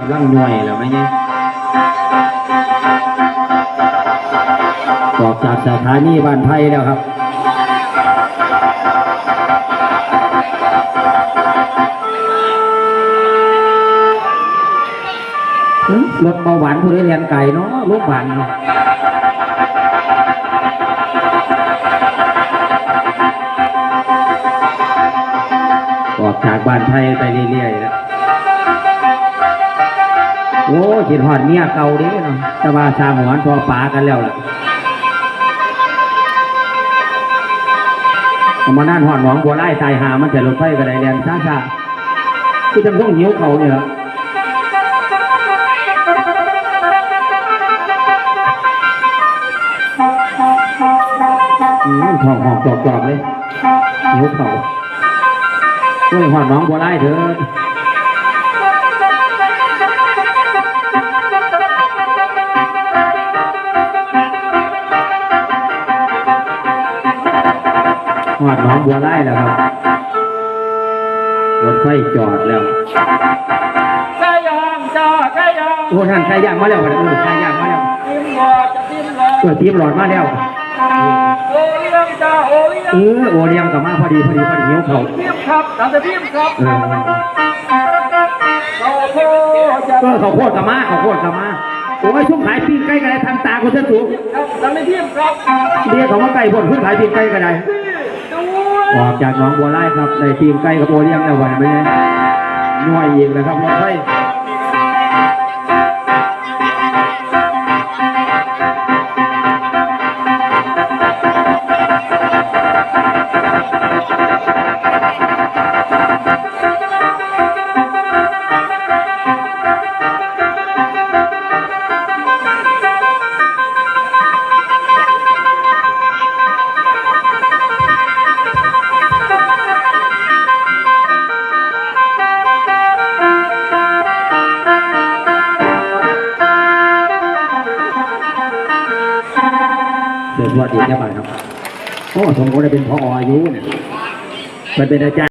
กำลังหน่วยแล้วไหมเนี่ยออกจากสถานีบ้านไผ่แล้วครับรถเบาหวานผู้ได้เรียนไก่เนาะลูกหวานเนาะออกจากบ้านไทยไปเรื่อยๆแล้ว โอ้คิดหอดเมียเก่าดิเนาะต่ว่าสามหวนพอปากันแล้วล่ะเอามานั่นหอดหนองบัวไล่ตายหามันจะรถไฟกระไดเรียนช้าๆที่จังต้องหิวเขาเนี่ยเหรออืมหอกหอกจอบจอบเลยหิวเขาช่วยหอดนองบัวไล่เถอะ หอดน้องบัวไล่แล้วครับรถไฟจอดแล้วไก่ย่างจ้าไก่ย่างโอ้ท่านใครย่างมาแล้วครับเออใครย่างมาแล้วทิมหลอดจะทิมหลอดเปิดทีมหลอดมาแล้วโอเลี้ยงจ้าโอเลี้ยงเออโอเลี้ยงกลับมาพอดีพอดีพอดีหิวเขาทิมครับทำแต่ทิมครับเออเราโคจะเออเขาโคตรกลับมาเขาโคตรกลับมาโอ้ยช่วงขายปิ้งไก่กันเลยทางตาคนเส้นสูงครับทำแต่ทิมครับเรียกเขาว่าไก่บดขึ้นขายปีนไก่ก็ได้ด้วย ออกจากหนองบัวไร่ครับในทีมใกล้กับโอเลี้ยงในวันนี้น่วยอีกแล้วครับรถไฟ ว่าดีแค่ไหนครับโอ้สมควรจะเป็นพออายุเนี่ยมันเป็นอาจารย์